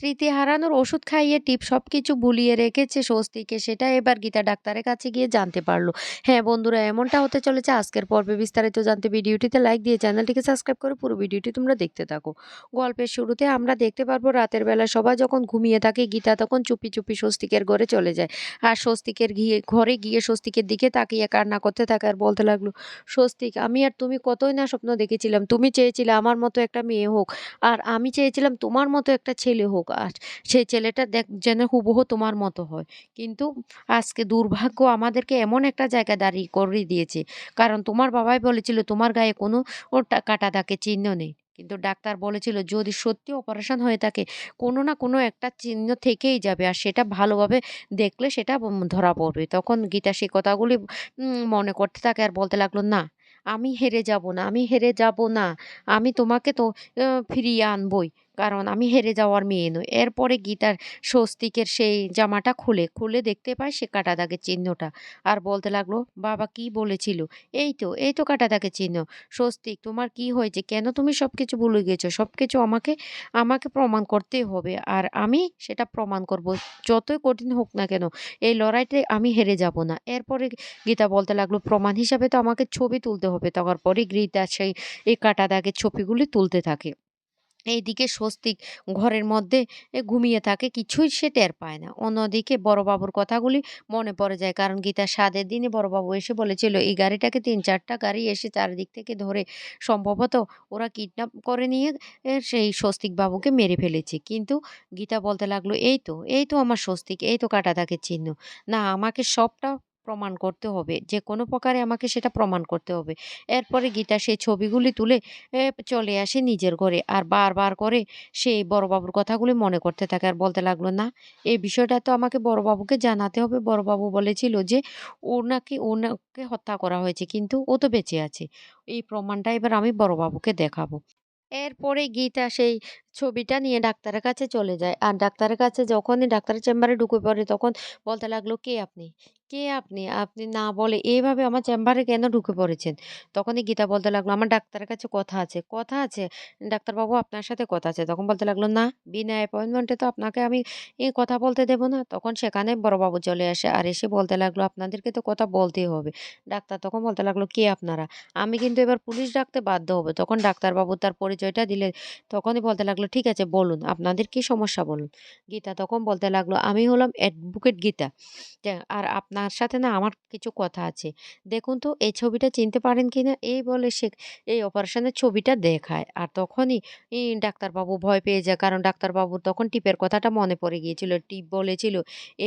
স্মৃতি হারানোর ওষুধ খাইয়ে টিপ সব কিছু ভুলিয়ে রেখেছে স্বস্তিকে, সেটা এবার গীতা ডাক্তারের কাছে গিয়ে জানতে পারল। হ্যাঁ বন্ধুরা, এমনটা হতে চলেছে। আজকের পর্বে বিস্তারিত জানতে ভিডিওটিতে লাইক দিয়ে চ্যানেলটিকে সাবস্ক্রাইব করে পুরো ভিডিওটি তোমরা দেখতে থাকো। গল্পের শুরুতে আমরা দেখতে পারব, রাতের বেলা সবাই যখন ঘুমিয়ে থাকে, গীতা তখন চুপি চুপি স্বস্তিকের ঘরে চলে যায়। আর স্বস্তিকের গিয়ে, ঘরে গিয়ে স্বস্তিকের দিকে তাকিয়ে কান্না করতে থাকে আর বলতে লাগল, স্বস্তিক, আমি আর তুমি কতই না স্বপ্ন দেখেছিলাম। তুমি চেয়েছিলে আমার মতো একটা মেয়ে হোক, আর আমি চেয়েছিলাম তোমার মতো একটা ছেলে হোক। সেই ছেলেটা দেখ যেন হুবহু তোমার মতো হয়। কিন্তু আজকে দুর্ভাগ্য আমাদেরকে এমন একটা জায়গায় দাঁড়িয়ে করিয়ে দিয়েছে। কারণ তোমার বাবাই বলেছিল তোমার গায়ে কোনো কাটা দাগের চিহ্ন নেই। কিন্তু ডাক্তার বলেছিল যদি সত্যি অপারেশন হয়ে থাকে, কোনো না কোনো একটা চিহ্ন থেকেই যাবে। আর সেটা ভালোভাবে দেখলে সেটা ধরা পড়বে। তখন গীতা সেই কথাগুলি মনে করতে থাকে আর বলতে লাগল, না, আমি হেরে যাব না, আমি হেরে যাব না। আমি তোমাকে তো ফিরিয়ে আনবই। কারণ আমি হেরে যাওয়ার মেয়ে নই। এরপরে গীতার স্বস্তিকের সেই জামাটা খুলে খুলে দেখতে পায় সে কাটা দাগের চিহ্নটা। আর বলতে লাগল, বাবা, কি বলেছিল? এই তো এই তো কাটা দাগের চিহ্ন। স্বস্তিক, তোমার কি হয়েছে? কেন তুমি সব কিছু ভুলে গেছো? সব কিছু আমাকে আমাকে প্রমাণ করতেই হবে। আর আমি সেটা প্রমাণ করব, যতই কঠিন হোক না কেন। এই লড়াইতে আমি হেরে যাব না। এরপরে গীতা বলতে লাগল, প্রমাণ হিসাবে তো আমাকে ছবি তুলতে হবে। তারপরে গীতা সেই এই কাটা দাগের ছবিগুলি তুলতে থাকে। এইদিকে স্বস্তিক ঘরের মধ্যে ঘুমিয়ে থাকে, কিছুই সে টের পায় না। অন্যদিকে বড়বাবুর কথাগুলি মনে পড়ে যায়, কারণ গীতা সাদের দিনে বড়বাবু এসে বলেছিল, এই গাড়িটাকে তিন চারটা গাড়ি এসে চারিদিক থেকে ধরে সম্ভবত ওরা কিডন্যাপ করে নিয়ে সেই স্বস্তিক বাবুকে মেরে ফেলেছে। কিন্তু গীতা বলতে লাগল, এই তো এই তো আমার স্বস্তিক, এই তো কাটা দাগের চিহ্ন। না, আমাকে সবটা প্রমাণ করতে হবে। যে কোনো প্রকারে আমাকে সেটা প্রমাণ করতে হবে। এরপরে গীতা সেই ছবিগুলি তুলে চলে আসে নিজের ঘরে। আর বারবার করে সেই বড়বাবুর কথাগুলি মনে করতে থাকে। আর বলতে লাগল, না, এই বিষয়টা তো আমাকে বড়বাবুকে জানাতে হবে। বড়বাবু বলেছিল যে ওর নাকি ওনাকে হত্যা করা হয়েছে, কিন্তু ও তো বেঁচে আছে। এই প্রমাণটা এবার আমি বড়বাবুকে দেখাবো। এরপরে গীতা সেই ছবিটা নিয়ে ডাক্তারের কাছে চলে যায়। আর ডাক্তারের কাছে যখনই ডাক্তারের চেম্বারে ঢুকে পড়ে, তখন বলতে লাগল, কে আপনি? কে আপনি? আপনি না বলে এইভাবে আমার চেম্বারে কেন ঢুকে পড়েছেন? তখনই গীতা বলতে লাগল, আমার ডাক্তারের কাছে কথা আছে কথা আছে। ডাক্তারবাবু আপনার সাথে কথা আছে। তখন বলতে লাগল, না, বিনা অ্যাপয়েন্টমেন্টে তো আপনাকে আমি এই কথা বলতে দেবো না। তখন সেখানে বড়বাবু চলে আসে আর এসে বলতে লাগল, আপনাদেরকে তো কথা বলতেই হবে। ডাক্তার তখন বলতে লাগল, কে আপনারা? আমি কিন্তু এবার পুলিশ ডাকতে বাধ্য হব। তখন ডাক্তারবাবু তার পরিচয়টা দিলে, তখনই বলতে লাগল, ঠিক আছে, বলুন, আপনাদের কি সমস্যা বলুন? গীতা তখন বলতে লাগল, আমি হলাম অ্যাডভোকেট গীতা। আর আপনার সাথে না আমার কিছু কথা আছে। দেখুন তো, এই ছবিটা চিনতে পারেন কি না? এই বলে সে এই অপারেশনের ছবিটা দেখায়। আর তখনই ডাক্তারবাবু ভয় পেয়ে যায়, কারণ ডাক্তারবাবু তখন টিপের কথাটা মনে পড়ে গিয়েছিল। টিপ বলেছিল,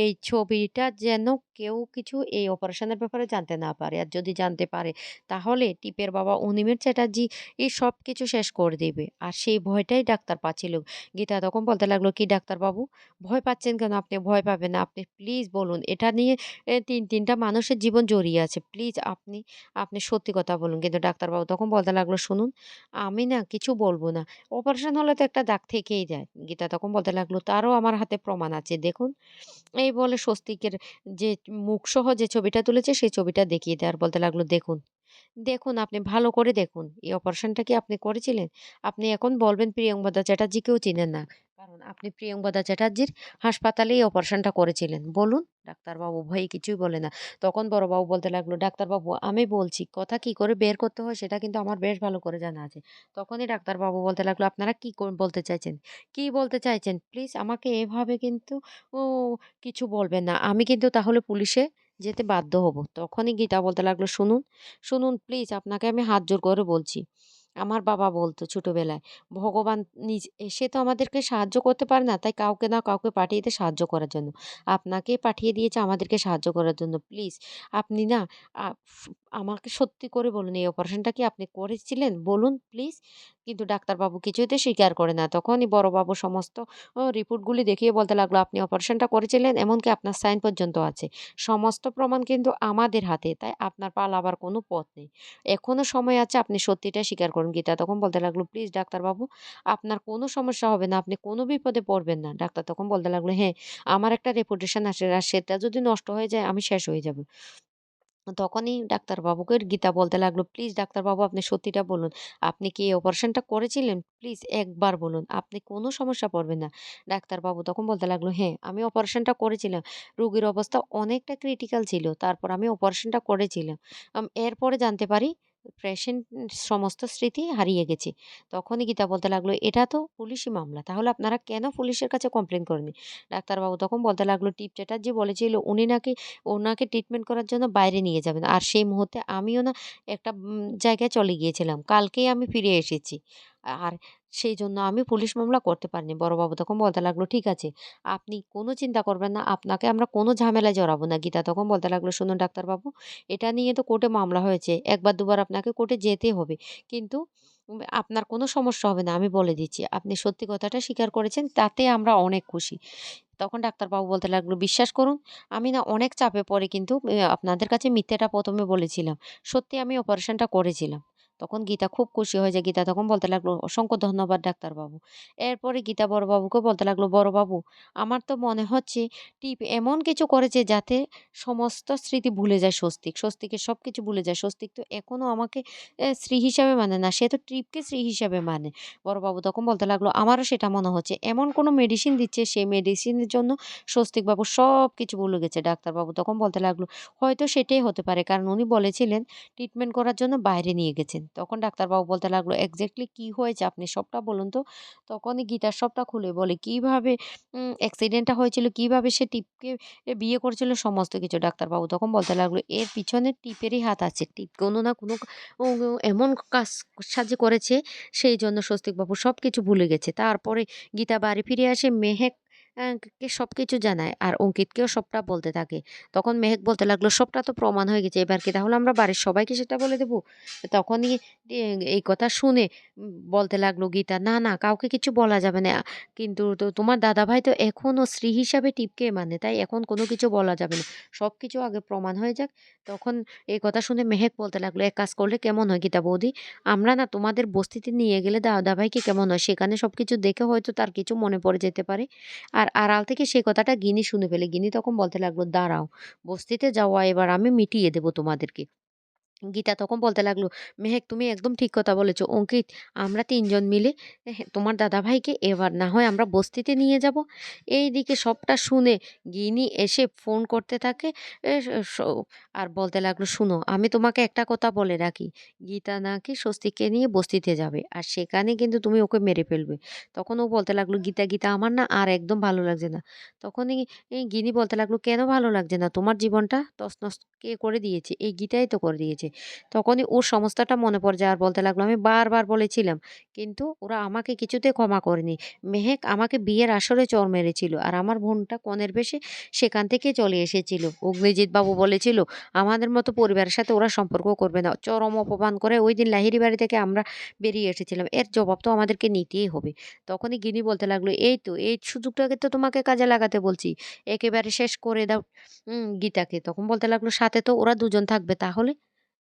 এই ছবিটা যেন কেউ কিছু এই অপারেশনের ব্যাপারে জানতে না পারে। আর যদি জানতে পারে, তাহলে টিপের বাবা অনিমেষ চ্যাটার্জি এই সব কিছু শেষ করে দেবে। আর সেই ভয়টাই ডাক্তার পাচ্ছিল। গীতা তখন বলতে লাগল, কি ডাক্তারবাবু, ভয় পাচ্ছেন কেন? আপনি ভয় পাবেন না। আপনি প্লিজ বলুন, এটা নিয়ে তিন, তিনটা মানুষের জীবন জড়িয়ে আছে। প্লিজ আপনি আপনি সত্যি কথা বলুন। কিন্তু ডাক্তারবাবু তখন বলতে লাগল, শুনুন, আমি না কিছু বলব না। অপারেশন হলে তো একটা দাগ থেকেই যায়। গীতা তখন বলতে লাগল, তারও আমার হাতে প্রমাণ আছে। দেখুন, এই বলে স্বস্তিকের যে মুখসহ যে ছবিটা তুলেছে, সেই ছবিটা দেখিয়ে দেয়। আর বলতে লাগল, দেখুন দেখুন, আপনি ভালো করে দেখুন। এই অপারেশনটা কি আপনি করেছিলেন? আপনি এখন বলবেন প্রিয়ঙ্বদা চ্যাটার্জিকেও চিনেন না। আপনি প্রিয়ঙ্বদা চ্যাটার্জির হাসপাতালেই অপারেশনটা করেছিলেন। বলুন, ডাক্তারবাবু ভয়ে কিছুই বলে না। তখন বড়বাবু বলতে লাগল, ডাক্তারবাবু, আমি বলছি, কথা কি করে বের করতে হয় সেটা কিন্তু আমার বেশ ভালো করে জানা আছে। তখনই ডাক্তারবাবু বলতে লাগল, আপনারা কি বলতে চাইছেন? কি বলতে চাইছেন? প্লিজ আমাকে এভাবে কিন্তু, ও, কিছু বলবেন না। আমি কিন্তু তাহলে পুলিশে যেতে বাধ্য হব। তখনই গীতা বলতে লাগল, শুনুন শুনুন, প্লিজ আপনাকে আমি হাত জোর করে বলছি। আমার বাবা বলতো ছোটবেলায়, ভগবান নিজ এসে তো আমাদেরকে সাহায্য করতে পারে না, তাই কাউকে না কাউকে পাঠিয়ে দিয়ে সাহায্য করার জন্য। আপনাকে পাঠিয়ে দিয়েছে আমাদেরকে সাহায্য করার জন্য, প্লিজ। আপনি না আমাকে সত্যি করে বলুন, এই অপারেশনটা কি আপনি করেছিলেন? বলুন, প্লিজ। কিন্তু ডাক্তারবাবু কিছুতে স্বীকার করে না। তখনই বড়বাবু সমস্ত রিপোর্টগুলি দেখিয়ে বলতে লাগল, আপনি অপারেশনটা করেছিলেন, এমনকি আপনার সাইন পর্যন্ত আছে। সমস্ত প্রমাণ কিন্তু আমাদের হাতে, তাই আপনার পালাবার কোনো পথ নেই। এখনও সময় আছে, আপনি সত্যিটা স্বীকার করুন গীতা তখন বলতে লাগল প্লিজ ডাক্তারবাবু আপনার কোনো সমস্যা হবে না আপনি কোনো বিপদে পড়বেন না ডাক্তার তখন বলতে লাগল হ্যাঁ আমার একটা রেপুটেশন আছে আর সেটা যদি নষ্ট হয়ে যায় আমি শেষ হয়ে যাব তখনই ডাক্তারবাবুকে গীতা বলতে লাগল, "প্লিজ ডাক্তারবাবু আপনি সত্যিটা বলুন। আপনি কি এই অপারেশনটা করেছিলেন? প্লিজ একবার বলুন। আপনি কোনো সমস্যা পড়বেন না।" ডাক্তারবাবু তখন বলতে লাগল, "হ্যাঁ, আমি অপারেশনটা করেছিলাম। রোগীর অবস্থা অনেকটা ক্রিটিক্যাল ছিল। তারপর আমি অপারেশনটা করেছিলাম। এরপরে জানতে পারি পেশেন্ট সমস্ত স্মৃতি হারিয়ে গেছে।" তখনই গীতা বলতে লাগল, "এটা তো পুলিশি মামলা। তাহলে আপনারা কেন পুলিশের কাছে কমপ্লেন করেনি ডাক্তারবাবু তখন বলতে লাগল, "টিপ চ্যাটার্জি বলেছিল উনি নাকি ওনাকে ট্রিটমেন্ট করার জন্য বাইরে নিয়ে যাবেন। আর সেই মুহূর্তে আমিও না একটা জায়গায় চলে গিয়েছিলাম। কালকেই আমি ফিরে এসেছি। আর সেই জন্য আমি পুলিশ মামলা করতে পারিনি।" বড়বাবু তখন বলতে লাগল, "ঠিক আছে, আপনি কোনো চিন্তা করবেন না। আপনাকে আমরা কোনো ঝামেলায় জড়াবো না।" গীতা তখন বলতে লাগল, "শুনুন ডাক্তারবাবু, এটা নিয়ে তো কোর্টে মামলা হয়েছে। একবার দুবার আপনাকে কোর্টে যেতে হবে। কিন্তু আপনার কোনো সমস্যা হবে না আমি বলে দিচ্ছি। আপনি সত্যি কথাটা স্বীকার করেছেন তাতে আমরা অনেক খুশি।" তখন ডাক্তারবাবু বলতে লাগল, "বিশ্বাস করুন আমি না অনেক চাপে পড়ে কিন্তু আপনাদের কাছে মিথ্যেটা প্রথমে বলেছিলাম। সত্যি আমি অপারেশনটা করেছিলাম।" তখন গীতা খুব খুশি হয়ে যায়। গীতা তখন বলতে লাগল, "অসংখ্য ধন্যবাদ ডাক্তারবাবু।" এরপরে গীতা বড়বাবুকে বলতে লাগল, "বড়বাবু, আমার তো মনে হচ্ছে টিপ এমন কিছু করেছে যাতে সমস্ত স্মৃতি ভুলে যায় স্বস্তিক। স্বস্তিকে সব কিছু ভুলে যায়। স্বস্তিক তো এখনও আমাকে স্ত্রী হিসাবে মানে না। সে তো টিপকে স্ত্রী হিসাবে মানে।" বড়বাবু তখন বলতে লাগল, "আমারও সেটা মনে হচ্ছে। এমন কোনো মেডিসিন দিচ্ছে সেই মেডিসিনের জন্য স্বস্তিকবাবু সব কিছু ভুলে গেছে।" ডাক্তারবাবু তখন বলতে লাগল, "হয়তো সেটাই হতে পারে। কারণ উনি বলেছিলেন ট্রিটমেন্ট করার জন্য বাইরে নিয়ে গেছেন।" তখন ডাক্তারবাবু বলতে লাগল, এক্স্যাক্টলি কী হয়েছে আপনি সবটা বলুন তো?" তখনই গীতা সবটা খুলে বলে, কীভাবে অ্যাক্সিডেন্টটা হয়েছিল, কীভাবে সে টিপকে বিয়ে করেছিল সমস্ত কিছু। ডাক্তারবাবু তখন বলতে লাগল, "এর পিছনে টিপেরই হাত আছে। টিপ কোনো না কোনো এমন কাজ সাজে করেছে সেই জন্য স্বস্তিকবাবু সব কিছু ভুলে গেছে।" তারপরে গীতা বাড়ি ফিরে আসে মেহেক অ্যা সব কিছু জানায় আর অঙ্কিতকেও সবটা বলতে থাকে। তখন মেহেক বলতে লাগল, "সবটা তো প্রমাণ হয়ে গেছে। এবার কি তাহলে আমরা বাড়ির সবাইকে সেটা বলে দেবো তখনই এই কথা শুনে বলতে লাগল গীতা, "না, না কাউকে কিছু বলা যাবে না। কিন্তু তো তোমার দাদাভাই তো এখনও স্ত্রী হিসাবে টিপকে মানে। তাই এখন কোনো কিছু বলা যাবে না। সব কিছু আগে প্রমাণ হয়ে যাক।" তখন এই কথা শুনে মেহেক বলতে লাগল, "এক কাজ করলে কেমন হয় গীতা বৌদি? আমরা না তোমাদের বস্তিতে নিয়ে গেলে দাদাভাইকে কেমন হয়? সেখানে সব কিছু দেখে হয়তো তার কিছু মনে পড়ে যেতে পারে।" আর আড়াল থেকে সে কথাটা গিনি শুনে ফেলে। গিনি তখন বলতে লাগল, "দাঁড়াও, বস্তিতে যাওয়া এবার আমি মিটিয়ে দেবো তোমাদেরকে।" গীতা তখন বলতে লাগল, "মেহেক তুমি একদম ঠিক কথা বলেছ। অঙ্কিত আমরা তিনজন মিলে তোমার দাদাভাইকে এবার না হয় আমরা বস্তিতে নিয়ে যাব।" এই দিকে সবটা শুনে গিনি এসে ফোন করতে থাকে আর বলতে লাগল, "শুনো আমি তোমাকে একটা কথা বলে রাখি। গীতা নাকি স্বস্তিকে নিয়ে বস্তিতে যাবে। আর সেখানে কিন্তু তুমি ওকে মেরে ফেলবে।" তখন ও বলতে লাগল, "গীতা, গীতা আমার না আর একদম ভালো লাগছে না।" তখনই গিনি বলতে লাগল, "কেন ভালো লাগছে না? তোমার জীবনটা তছনছ কে করে দিয়েছে? এই গীতাই তো করে দিয়েছে।" তখনই ওর সমস্যাটা মনে পড়ে যায় আর বলতে লাগল, "আমি বারবার বলেছিলাম কিন্তু ওরা আমাকে কিছুতে ক্ষমা করেনি। মেহেক আমাকে বিয়ের আসরে চর মেরেছিল আর আমার বোনটা কনের বেশে সেখান থেকে চলে এসেছিল। অগ্নিজিৎ বাবু বলেছিল আমাদের মতো পরিবারের সাথে ওরা সম্পর্ক করবে না। চরম অপমান করে ওই দিন লাহিড়ী বাড়ি থেকে আমরা বেরিয়ে এসেছিলাম। এর জবাব তো আমাদেরকে নিতেই হবে।" তখনই গিনি বলতে লাগল, "এই তো এই সুযোগটাকে তো তোমাকে কাজে লাগাতে বলছি। একেবারে শেষ করে দাও গীতাকে।" তখন বলতে লাগল, "সাথে তো ওরা দুজন থাকবে তাহলে?"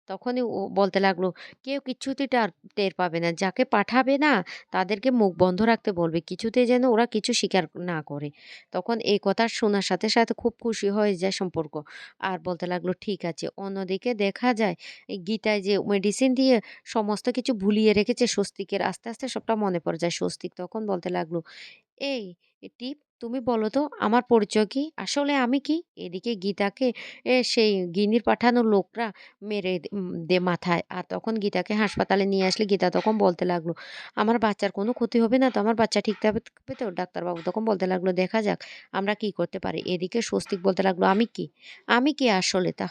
তখনই ও বলতে লাগল, "কেউ কিচ্ছুতেই টার টের পাবে না। যাকে পাঠাবে না তাদেরকে মুখ বন্ধ রাখতে বলবে। কিছুতেই যেন ওরা কিছু স্বীকার না করে।" তখন এই কথা শোনার সাথে, সাথে খুব খুশি হয়ে যায় সম্পর্ক। আর বলতে লাগল, "ঠিক আছে।" অন্যদিকে দেখা যায় গীতায় যে মেডিসিন দিয়ে সমস্ত কিছু ভুলিয়ে রেখেছে স্বস্তিকের আস্তে, আস্তে সবটা মনে পড়ে যায়। স্বস্তিক তখন বলতে লাগল, "এই টিপ তুমি বলো তো আমার পরিচয় কি? আসলে আমি কি?" এদিকে গীতাকে সেই গিনির পাঠানো লোকরা মেরে দে মাথায়। আর তখন গীতাকে হাসপাতালে নিয়ে আসলে গীতা তখন বলতে লাগল, "আমার বাচ্চার কোনো ক্ষতি হবে না তো? আমার বাচ্চা ঠিক থাকবে তো?" ডাক্তারবাবু তখন বলতে লাগল, "দেখা যাক আমরা কি করতে পারি।" এদিকে স্বস্তিক বলতে লাগল, "আমি কি? আমি কি আসলে তা